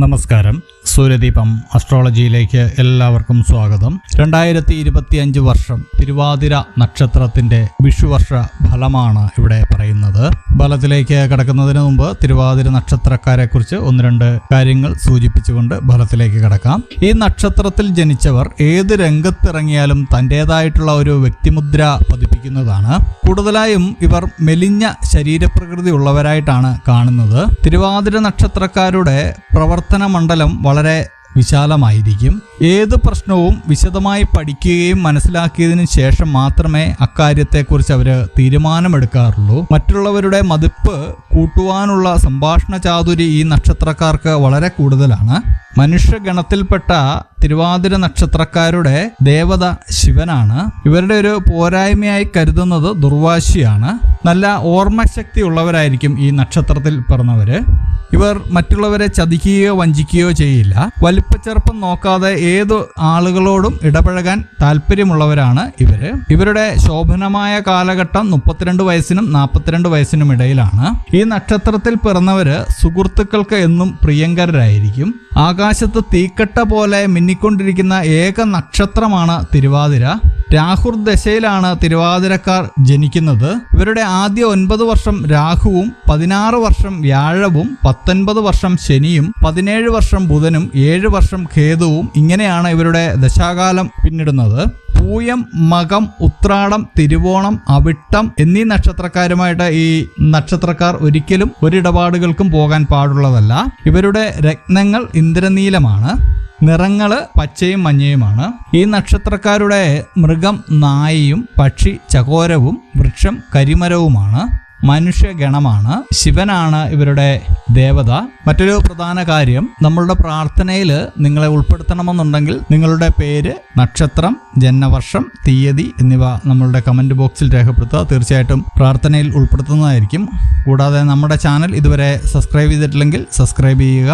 നമസ്കാരം. സൂര്യദീപം അസ്ട്രോളജിയിലേക്ക് എല്ലാവർക്കും സ്വാഗതം. രണ്ടായിരത്തി ഇരുപത്തിയഞ്ച് വർഷം തിരുവാതിര നക്ഷത്രത്തിന്റെ വിഷുവർഷ ഫലമാണ് ഇവിടെ പറയുന്നത്. ഫലത്തിലേക്ക് കടക്കുന്നതിന് മുമ്പ് തിരുവാതിര നക്ഷത്രക്കാരെ കുറിച്ച് ഒന്ന് രണ്ട് കാര്യങ്ങൾ സൂചിപ്പിച്ചുകൊണ്ട് ഫലത്തിലേക്ക് കടക്കാം. ഈ നക്ഷത്രത്തിൽ ജനിച്ചവർ ഏത് രംഗത്തിറങ്ങിയാലും തന്റേതായിട്ടുള്ള ഒരു വ്യക്തിമുദ്ര പതിപ്പിക്കുന്നതാണ് കൂടുതലായും ഇവർ മെലിഞ്ഞ ശരീരപ്രകൃതി ഉള്ളവരായിട്ടാണ് കാണുന്നത്. തിരുവാതിര നക്ഷത്രക്കാരുടെ പ്രവർത്തന മണ്ഡലം വളരെ വിശാലമായിരിക്കും. ഏത് പ്രശ്നവും വിശദമായി പഠിക്കുകയും മനസ്സിലാക്കിയതിനു ശേഷം മാത്രമേ അക്കാര്യത്തെക്കുറിച്ച് അവർ തീരുമാനമെടുക്കാറുള്ളൂ. മറ്റുള്ളവരുടെ മതിപ്പ് കൂട്ടുവാനുള്ള സംഭാഷണ ചാതുരി ഈ നക്ഷത്രക്കാർക്ക് വളരെ കൂടുതലാണ്. മനുഷ്യഗണത്തിൽപ്പെട്ട തിരുവാതിര നക്ഷത്രക്കാരുടെ ദേവത ശിവനാണ്. ഇവരുടെ ഒരു പോരായ്മയായി കരുതുന്നത് ദുർവാശിയാണ്. നല്ല ഓർമ്മശക്തി ഉള്ളവരായിരിക്കും ഈ നക്ഷത്രത്തിൽ പിറന്നവര്. ഇവർ മറ്റുള്ളവരെ ചതിക്കുകയോ വഞ്ചിക്കുകയോ ചെയ്യില്ല. വലിപ്പച്ചെറുപ്പം നോക്കാതെ ഏത് ആളുകളോടും ഇടപഴകാൻ താല്പര്യമുള്ളവരാണ് ഇവർ. ഇവരുടെ ശോഭനമായ കാലഘട്ടം മുപ്പത്തിരണ്ട് വയസ്സിനും നാൽപ്പത്തിരണ്ട് വയസ്സിനും ഇടയിലാണ്. ഈ നക്ഷത്രത്തിൽ പിറന്നവര് സുഹൃത്തുക്കൾക്ക് എന്നും പ്രിയങ്കരായിരിക്കും ആകാശത്ത് തീക്കട്ട പോലെ മിന്നിക്കൊണ്ടിരിക്കുന്ന ഏക നക്ഷത്രമാണ് തിരുവാതിര. രാഹുർ ദശയിലാണ് തിരുവാതിരക്കാർ ജനിക്കുന്നത്. ഇവരുടെ ആദ്യ ഒൻപത് വർഷം രാഹുവും പതിനാറ് വർഷം വ്യാഴവും പത്തൊൻപത് വർഷം ശനിയും പതിനേഴ് വർഷം ബുധനും ഏഴ് വർഷം കേതുവും ഇങ്ങനെയാണ് ഇവരുടെ ദശാകാലം പിന്നിടുന്നത്. പൂയം മകം ഉത്രാടം തിരുവോണം അവിട്ടം എന്നീ നക്ഷത്രക്കാരുമായിട്ട് ഈ നക്ഷത്രക്കാർ ഒരിക്കലും ഒരിടപാടുകൾക്കും പോകാൻ പാടുള്ളതല്ല. ഇവരുടെ രത്നങ്ങൾ ഇന്ദ്രനീലമാണ്. നിറങ്ങൾ പച്ചയും മഞ്ഞയുമാണ്. ഈ നക്ഷത്രക്കാരുടെ മൃഗം നായയും പക്ഷി ചകോരവും വൃക്ഷം കരിമരവുമാണ്. മനുഷ്യഗണമാണ് ശിവനാണ് ഇവരുടെ ദേവത. മറ്റൊരു പ്രധാന കാര്യം നമ്മളുടെ പ്രാർത്ഥനയിൽ നിങ്ങളെ ഉൾപ്പെടുത്തണമെന്നുണ്ടെങ്കിൽ നിങ്ങളുടെ പേര് നക്ഷത്രം ജന്മവർഷം തീയതി എന്നിവ നമ്മളുടെ കമന്റ് ബോക്സിൽ രേഖപ്പെടുത്തുക. തീർച്ചയായിട്ടും പ്രാർത്ഥനയിൽ ഉൾപ്പെടുത്തുന്നതായിരിക്കും. കൂടാതെ നമ്മുടെ ചാനൽ ഇതുവരെ സബ്സ്ക്രൈബ് ചെയ്തിട്ടില്ലെങ്കിൽ സബ്സ്ക്രൈബ് ചെയ്യുക.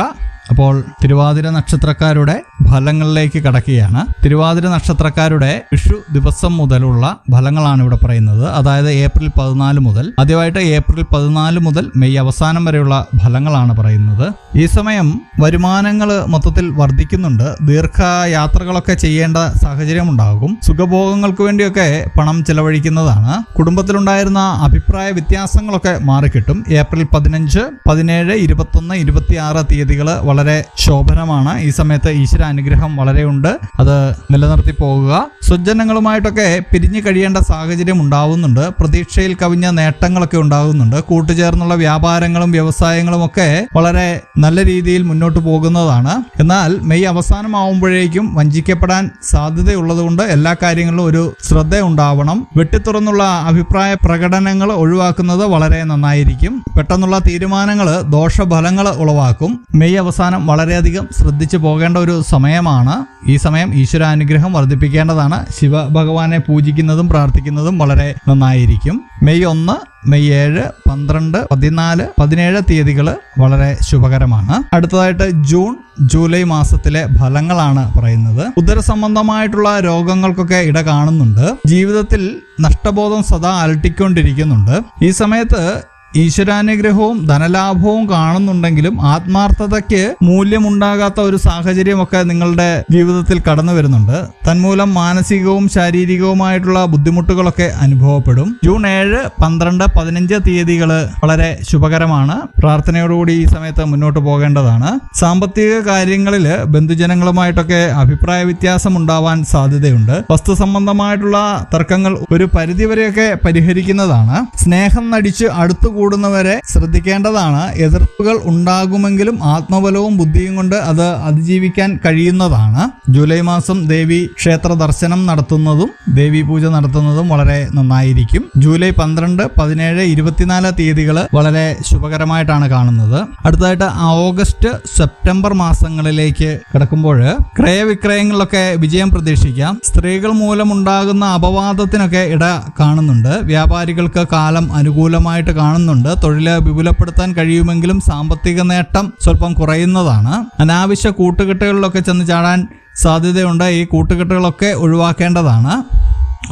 അപ്പോൾ തിരുവാതിര നക്ഷത്രക്കാരുടെ ഫലങ്ങളിലേക്ക് കടക്കുകയാണ്. തിരുവാതിര നക്ഷത്രക്കാരുടെ വിഷു ദിവസം മുതലുള്ള ഫലങ്ങളാണ് ഇവിടെ പറയുന്നത്. അതായത് ഏപ്രിൽ പതിനാല് മുതൽ ആദ്യമായിട്ട് ഏപ്രിൽ പതിനാല് മുതൽ മെയ് അവസാനം വരെയുള്ള ഫലങ്ങളാണ് പറയുന്നത്. ഈ സമയം വരുമാനങ്ങൾ മൊത്തത്തിൽ വർദ്ധിക്കുന്നുണ്ട്. ദീർഘയാത്രകളൊക്കെ ചെയ്യേണ്ട സാഹചര്യം ഉണ്ടാകും സുഖഭോഗങ്ങൾക്ക് വേണ്ടിയൊക്കെ പണം ചെലവഴിക്കുന്നതാണ്. കുടുംബത്തിലുണ്ടായിരുന്ന അഭിപ്രായ വ്യത്യാസങ്ങളൊക്കെ മാറിക്കിട്ടും. ഏപ്രിൽ പതിനഞ്ച് പതിനേഴ് ഇരുപത്തൊന്ന് ഇരുപത്തിയാറ് തീയതികൾ വളരെ ശോഭനമാണ്. ഈ സമയത്ത് ഈശ്വര അനുഗ്രഹം വളരെ ഉണ്ട്. അത് നിലനിർത്തി പോകുക. സ്വജനങ്ങളുമായിട്ടൊക്കെ പിരിഞ്ഞു കഴിയേണ്ട സാഹചര്യം ഉണ്ടാവുന്നുണ്ട്. പ്രതീക്ഷയിൽ കവിഞ്ഞ നേട്ടങ്ങളൊക്കെ ഉണ്ടാകുന്നുണ്ട് കൂട്ടുചേർന്നുള്ള വ്യാപാരങ്ങളും വ്യവസായങ്ങളും ഒക്കെ വളരെ നല്ല രീതിയിൽ മുന്നോട്ട് പോകുന്നതാണ്. എന്നാൽ മെയ് അവസാനമാവുമ്പോഴേക്കും വഞ്ചിക്കപ്പെടാൻ സാധ്യതയുള്ളതുകൊണ്ട് എല്ലാ കാര്യങ്ങളിലും ഒരു ശ്രദ്ധ ഉണ്ടാവണം. വെട്ടിത്തുറന്നുള്ള അഭിപ്രായ പ്രകടനങ്ങൾ ഒഴിവാക്കുന്നത് വളരെ നന്നായിരിക്കും. പെട്ടെന്നുള്ള തീരുമാനങ്ങൾ ദോഷഫലങ്ങൾ ഉളവാക്കും. മെയ് അവസാനം വളരെയധികം ശ്രദ്ധിച്ചു പോകേണ്ട ഒരു സമയമാണ്. ഈ സമയം ഈശ്വരാനുഗ്രഹം വർദ്ധിപ്പിക്കേണ്ടതാണ്. ശിവഭഗവാനെ പൂജിക്കുന്നതും പ്രാർത്ഥിക്കുന്നതും വളരെ നന്നായിരിക്കും. മെയ് ഒന്ന് മെയ് ഏഴ് പന്ത്രണ്ട് പതിനാല് പതിനേഴ് തീയതികൾ വളരെ ശുഭകരമാണ്. അടുത്തതായിട്ട് ജൂൺ ജൂലൈ മാസത്തിലെ ഫലങ്ങളാണ് പറയുന്നത്. ഉദര സംബന്ധമായിട്ടുള്ള രോഗങ്ങൾക്കൊക്കെ ഇട കാണുന്നുണ്ട്. ജീവിതത്തിൽ നഷ്ടബോധം സദാ അലട്ടിക്കൊണ്ടിരിക്കുന്നുണ്ട്. ഈ സമയത്ത് ഈശ്വരാനുഗ്രഹവും ധനലാഭവും കാണുന്നുണ്ടെങ്കിലും ആത്മാർത്ഥതയ്ക്ക് മൂല്യമുണ്ടാകാത്ത ഒരു സാഹചര്യമൊക്കെ നിങ്ങളുടെ ജീവിതത്തിൽ കടന്നു വരുന്നുണ്ട്. തന്മൂലം മാനസികവും ശാരീരികവുമായിട്ടുള്ള ബുദ്ധിമുട്ടുകളൊക്കെ അനുഭവപ്പെടും. ജൂൺ ഏഴ് പന്ത്രണ്ട് പതിനഞ്ച് തീയതികൾ വളരെ ശുഭകരമാണ്. പ്രാർത്ഥനയോടുകൂടി ഈ സമയത്ത് മുന്നോട്ട് പോകേണ്ടതാണ്. സാമ്പത്തിക കാര്യങ്ങളിൽ ബന്ധുജനങ്ങളുമായിട്ടൊക്കെ അഭിപ്രായ വ്യത്യാസം ഉണ്ടാവാൻ സാധ്യതയുണ്ട്. വസ്തു സംബന്ധമായിട്ടുള്ള തർക്കങ്ങൾ ഒരു പരിധിവരെയൊക്കെ പരിഹരിക്കുന്നതാണ്. സ്നേഹം നടിച്ച് അടുത്തു കൂടുന്നവരെ ശ്രദ്ധിക്കേണ്ടതാണ്. എതിർപ്പുകൾ ഉണ്ടാകുമെങ്കിലും ആത്മബലവും ബുദ്ധിയും കൊണ്ട് അത് അതിജീവിക്കാൻ കഴിയുന്നതാണ്. ജൂലൈ മാസം ദേവി ക്ഷേത്ര ദർശനം നടത്തുന്നതും ദേവി പൂജ നടത്തുന്നതും വളരെ നന്നായിരിക്കും. ജൂലൈ പന്ത്രണ്ട് പതിനേഴ് ഇരുപത്തിനാല് തീയതികൾ വളരെ ശുഭകരമായിട്ടാണ് കാണുന്നത്. അടുത്തതായിട്ട് ഓഗസ്റ്റ് സെപ്റ്റംബർ മാസങ്ങളിലേക്ക് കിടക്കുമ്പോൾ ക്രയവിക്രയങ്ങളിലൊക്കെ വിജയം പ്രതീക്ഷിക്കാം. സ്ത്രീകൾ മൂലമുണ്ടാകുന്ന അപവാദത്തിനൊക്കെ ഇട കാണുന്നുണ്ട്. വ്യാപാരികൾക്ക് കാലം അനുകൂലമായിട്ട് കാണുന്നുണ്ട് തൊഴിൽ വിപുലപ്പെടുത്താൻ കഴിയുമെങ്കിലും സാമ്പത്തിക നേട്ടം സ്വല്പം കുറയുന്നതാണ്. അനാവശ്യ കൂട്ടുകെട്ടുകളിലൊക്കെ ചെന്ന് ചാടാൻ സാധ്യതയുണ്ട്. ഈ കൂട്ടുകെട്ടുകളൊക്കെ ഒഴിവാക്കേണ്ടതാണ്.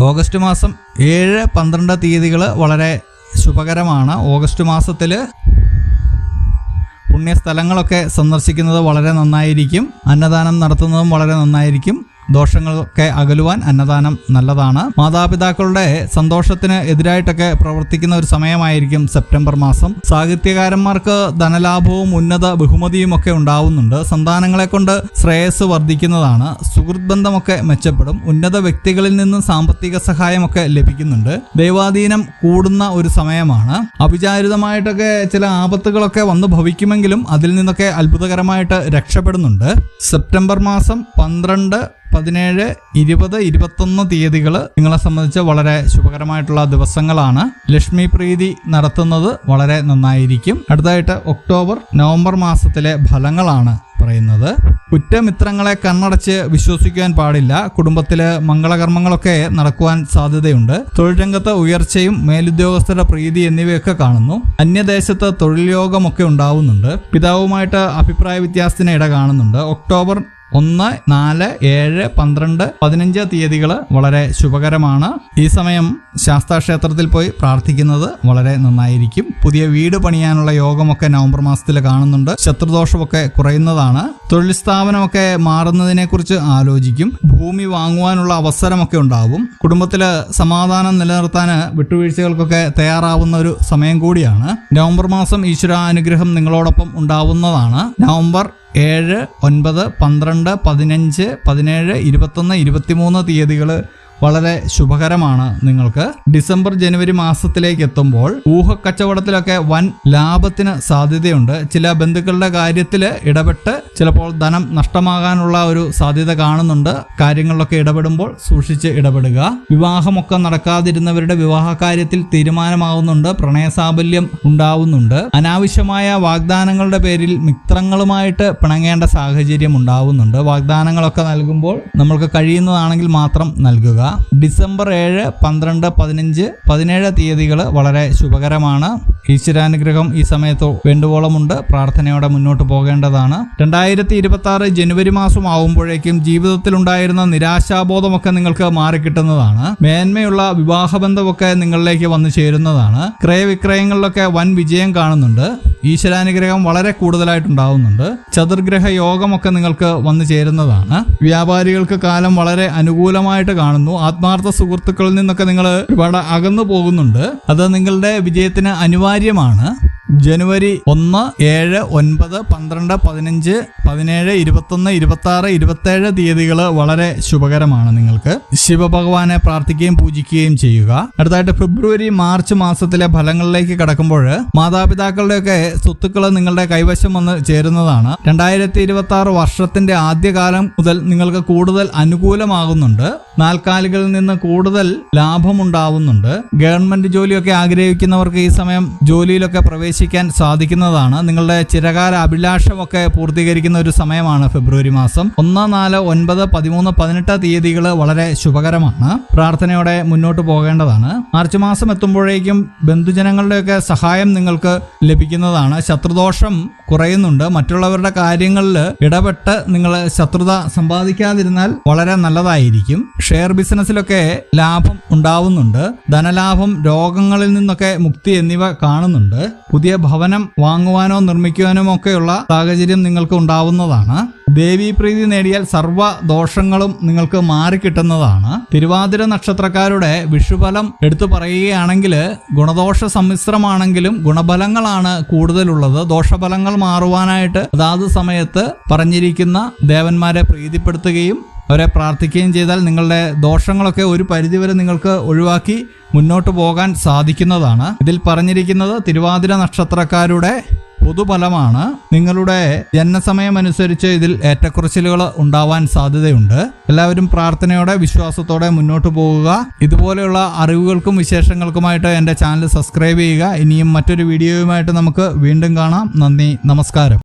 ഓഗസ്റ്റ് മാസം ഏഴ് പന്ത്രണ്ട് തീയതികൾ വളരെ ശുഭകരമാണ്. ഓഗസ്റ്റ് മാസത്തിൽ പുണ്യസ്ഥലങ്ങളൊക്കെ സന്ദർശിക്കുന്നത് വളരെ നന്നായിരിക്കും. അന്നദാനം നടത്തുന്നതും വളരെ നന്നായിരിക്കും. ദോഷങ്ങളൊക്കെ അകലുവാൻ അന്നദാനം നല്ലതാണ്. മാതാപിതാക്കളുടെ സന്തോഷത്തിന് എതിരായിട്ടൊക്കെ പ്രവർത്തിക്കുന്ന ഒരു സമയമായിരിക്കും സെപ്റ്റംബർ മാസം. സാഹിത്യകാരന്മാർക്ക് ധനലാഭവും ഉന്നത ബഹുമതിയും ഒക്കെ ഉണ്ടാവുന്നുണ്ട്. സന്താനങ്ങളെ കൊണ്ട് ശ്രേയസ് വർദ്ധിക്കുന്നതാണ്. സുഹൃത്ത് ബന്ധമൊക്കെ മെച്ചപ്പെടും. ഉന്നത വ്യക്തികളിൽ നിന്നും സാമ്പത്തിക സഹായമൊക്കെ ലഭിക്കുന്നുണ്ട്. ദൈവാധീനം കൂടുന്ന ഒരു സമയമാണ്. അവിചാരിതമായിട്ടൊക്കെ ചില ആപത്തുകളൊക്കെ വന്ന് ഭവിക്കുമെങ്കിലും അതിൽ നിന്നൊക്കെ അത്ഭുതകരമായിട്ട് രക്ഷപ്പെടുന്നുണ്ട്. സെപ്റ്റംബർ മാസം പന്ത്രണ്ട് പതിനേഴ് ഇരുപത് ഇരുപത്തൊന്ന് തീയതികൾ നിങ്ങളെ സംബന്ധിച്ച് വളരെ ശുഭകരമായിട്ടുള്ള ദിവസങ്ങളാണ്. ലക്ഷ്മി പ്രീതി നടത്തുന്നത് വളരെ നന്നായിരിക്കും. അടുത്തായിട്ട് ഒക്ടോബർ നവംബർ മാസത്തിലെ ഫലങ്ങളാണ് പറയുന്നത്. കുറ്റമിത്രങ്ങളെ കണ്ണടച്ച് വിശ്വസിക്കാൻ പാടില്ല. കുടുംബത്തിൽ മംഗളകർമ്മങ്ങളൊക്കെ നടക്കുവാൻ സാധ്യതയുണ്ട്. തൊഴിൽ രംഗത്ത് ഉയർച്ചയും മേലുദ്യോഗസ്ഥരുടെ പ്രീതി എന്നിവയൊക്കെ കാണുന്നു. അന്യദേശത്ത് തൊഴിൽ യോഗമൊക്കെ ഉണ്ടാവുന്നുണ്ട്. പിതാവുമായിട്ട് അഭിപ്രായ വ്യത്യാസത്തിന് ഇട കാണുന്നുണ്ട്. ഒക്ടോബർ ഒന്ന് നാല് ഏഴ് പന്ത്രണ്ട് പതിനഞ്ച് തീയതികൾ വളരെ ശുഭകരമാണ്. ഈ സമയം ശാസ്താക്ഷേത്രത്തിൽ പോയി പ്രാർത്ഥിക്കുന്നത് വളരെ നന്നായിരിക്കും. പുതിയ വീട് പണിയാനുള്ള യോഗമൊക്കെ നവംബർ മാസത്തിൽ കാണുന്നുണ്ട്. ശത്രുദോഷമൊക്കെ കുറയുന്നതാണ്. തൊഴിൽ സ്ഥാപനമൊക്കെ മാറുന്നതിനെ കുറിച്ച് ആലോചിക്കും. ഭൂമി വാങ്ങുവാനുള്ള അവസരമൊക്കെ ഉണ്ടാവും. കുടുംബത്തിൽ സമാധാനം നിലനിർത്താൻ വിട്ടുവീഴ്ചകൾക്കൊക്കെ തയ്യാറാവുന്ന ഒരു സമയം കൂടിയാണ്. നവംബർ മാസം ഈശ്വരാനുഗ്രഹം നിങ്ങളോടൊപ്പം ഉണ്ടാവുന്നതാണ്. നവംബർ ഏഴ് ഒൻപത് പന്ത്രണ്ട് പതിനഞ്ച് പതിനേഴ് ഇരുപത്തൊന്ന് ഇരുപത്തിമൂന്ന് തീയതികൾ വളരെ ശുഭകരമാണ് നിങ്ങൾക്ക്. ഡിസംബർ ജനുവരി മാസത്തിലേക്ക് എത്തുമ്പോൾ ഊഹക്കച്ചവടത്തിലൊക്കെ വൻ ലാഭത്തിന് സാധ്യതയുണ്ട്. ചില ബന്ധുക്കളുടെ കാര്യത്തിൽ ഇടപെട്ട് ചിലപ്പോൾ ധനം നഷ്ടമാകാനുള്ള ഒരു സാധ്യത കാണുന്നുണ്ട്. കാര്യങ്ങളിലൊക്കെ ഇടപെടുമ്പോൾ സൂക്ഷിച്ച് ഇടപെടുക. വിവാഹമൊക്കെ നടക്കാതിരുന്നവരുടെ വിവാഹ കാര്യത്തിൽ തീരുമാനമാവുന്നുണ്ട് പ്രണയസാബല്യം ഉണ്ടാവുന്നുണ്ട്. അനാവശ്യമായ വാഗ്ദാനങ്ങളുടെ പേരിൽ മിത്രങ്ങളുമായിട്ട് പിണങ്ങേണ്ട സാഹചര്യം ഉണ്ടാവുന്നുണ്ട്. വാഗ്ദാനങ്ങളൊക്കെ നൽകുമ്പോൾ നമ്മൾക്ക് കഴിയുന്നതാണെങ്കിൽ മാത്രം നൽകുക. ഡിസംബർ ഏഴ് പന്ത്രണ്ട് പതിനഞ്ച് പതിനേഴ് തീയതികൾ വളരെ ശുഭകരമാണ്. ഈശ്വരാനുഗ്രഹം ഈ സമയത്ത് വേണ്ടുവോളമുണ്ട്. പ്രാർത്ഥനയോടെ മുന്നോട്ട് പോകേണ്ടതാണ്. രണ്ടായിരത്തി ഇരുപത്തി ആറ് ജനുവരി മാസം ആവുമ്പോഴേക്കും ജീവിതത്തിൽ ഉണ്ടായിരുന്ന നിരാശാബോധമൊക്കെ നിങ്ങൾക്ക് മാറിക്കിട്ടുന്നതാണ്. മേന്മയുള്ള വിവാഹബന്ധമൊക്കെ നിങ്ങളിലേക്ക് വന്നു ചേരുന്നതാണ്. ക്രയവിക്രയങ്ങളിലൊക്കെ വൻ വിജയം കാണുന്നുണ്ട്. ഈശ്വരാനുഗ്രഹം വളരെ കൂടുതലായിട്ടുണ്ടാവുന്നുണ്ട്. ചതുർഗ്രഹ യോഗമൊക്കെ നിങ്ങൾക്ക് വന്നു ചേരുന്നതാണ്. വ്യാപാരികൾക്ക് കാലം വളരെ അനുകൂലമായിട്ട് കാണുന്നു. ആത്മാർത്ഥ സുഹൃത്തുക്കളിൽ നിന്നൊക്കെ നിങ്ങൾ ഒരുപാട് അകന്നു പോകുന്നുണ്ട്. അത് നിങ്ങളുടെ വിജയത്തിന് അനിവാര്യമാണ്. ജനുവരി ഒന്ന് ഏഴ് ഒൻപത് പന്ത്രണ്ട് പതിനഞ്ച് പതിനേഴ് ഇരുപത്തൊന്ന് ഇരുപത്തി ആറ് ഇരുപത്തേഴ് തീയതികൾ വളരെ ശുഭകരമാണ് നിങ്ങൾക്ക്. ശിവഭഗവാനെ പ്രാർത്ഥിക്കുകയും പൂജിക്കുകയും ചെയ്യുക. അടുത്തായിട്ട് ഫെബ്രുവരി മാർച്ച് മാസത്തിലെ ഫലങ്ങളിലേക്ക് കടക്കുമ്പോൾ മാതാപിതാക്കളുടെയൊക്കെ സ്വത്തുക്കൾ നിങ്ങളുടെ കൈവശം വന്ന് ചേരുന്നതാണ്. രണ്ടായിരത്തി ഇരുപത്തി ആറ് വർഷത്തിന്റെ ആദ്യകാലം മുതൽ നിങ്ങൾക്ക് കൂടുതൽ അനുകൂലമാകുന്നുണ്ട്. നാൽക്കാലികളിൽ നിന്ന് കൂടുതൽ ലാഭമുണ്ടാവുന്നുണ്ട്. ഗവൺമെന്റ് ജോലിയൊക്കെ ആഗ്രഹിക്കുന്നവർക്ക് ഈ സമയം ജോലിയിലൊക്കെ പ്രവേശിക്കാൻ സാധിക്കുന്നതാണ്. നിങ്ങളുടെ ചിരകാല അഭിലാഷമൊക്കെ പൂർത്തീകരിക്കുന്ന ഒരു സമയമാണ് ഫെബ്രുവരി മാസം. ഒന്ന് നാല് ഒൻപത് പതിമൂന്ന് പതിനെട്ട് തീയതികൾ വളരെ ശുഭകരമാണ്. പ്രാർത്ഥനയോടെ മുന്നോട്ട് പോകേണ്ടതാണ്. മാർച്ച് മാസം എത്തുമ്പോഴേക്കും ബന്ധുജനങ്ങളുടെയൊക്കെ സഹായം നിങ്ങൾക്ക് ലഭിക്കുന്നതാണ്. ശത്രുദോഷം കുറയുന്നുണ്ട്. മറ്റുള്ളവരുടെ കാര്യങ്ങളിൽ ഇടപെട്ട് നിങ്ങൾ ശത്രുത സമ്പാദിക്കാതിരുന്നാൽ വളരെ നല്ലതായിരിക്കും. ഷെയർ ബിസിനസ്സിലൊക്കെ ലാഭം ഉണ്ടാവുന്നുണ്ട്. ധനലാഭം രോഗങ്ങളിൽ നിന്നൊക്കെ മുക്തി എന്നിവ കാണുന്നുണ്ട്. പുതിയ ഭവനം വാങ്ങുവാനോ നിർമ്മിക്കുവാനോ ഒക്കെയുള്ള സാഹചര്യം നിങ്ങൾക്ക് ഉണ്ടാവുന്നതാണ്. ദേവീപ്രീതി നേടിയാൽ സർവ ദോഷങ്ങളും നിങ്ങൾക്ക് മാറിക്കിട്ടുന്നതാണ്. തിരുവാതിര നക്ഷത്രക്കാരുടെ വിഷുഫലം എടുത്തു പറയുകയാണെങ്കിൽ ഗുണദോഷ സമ്മിശ്രമാണെങ്കിലും ഗുണഫലങ്ങളാണ് കൂടുതലുള്ളത്. ദോഷഫലങ്ങൾ മാറുവാനായിട്ട് അതാത് സമയത്ത് പറഞ്ഞിരിക്കുന്ന ദേവന്മാരെ പ്രീതിപ്പെടുത്തുകയും അവരെ പ്രാർത്ഥിക്കുകയും ചെയ്താൽ നിങ്ങളുടെ ദോഷങ്ങളൊക്കെ ഒരു പരിധിവരെ നിങ്ങൾക്ക് ഒഴിവാക്കി മുന്നോട്ട് പോകാൻ സാധിക്കുന്നതാണ്. ഇതിൽ പറഞ്ഞിരിക്കുന്നത് തിരുവാതിര നക്ഷത്രക്കാരുടെ പൊതുഫലമാണ്. നിങ്ങളുടെ ജനനസമയമനുസരിച്ച് ഇതിൽ ഏറ്റക്കുറച്ചിലുകൾ ഉണ്ടാവാൻ സാധ്യതയുണ്ട്. എല്ലാവരും പ്രാർത്ഥനയോടെ വിശ്വാസത്തോടെ മുന്നോട്ട് പോവുക ഇതുപോലെയുള്ള അറിവുകൾക്കും വിശേഷങ്ങൾക്കുമായിട്ട് എന്റെ ചാനൽ സബ്സ്ക്രൈബ് ചെയ്യുക. ഇനിയും മറ്റൊരു വീഡിയോയുമായിട്ട് നമുക്ക് വീണ്ടും കാണാം. നന്ദി നമസ്കാരം.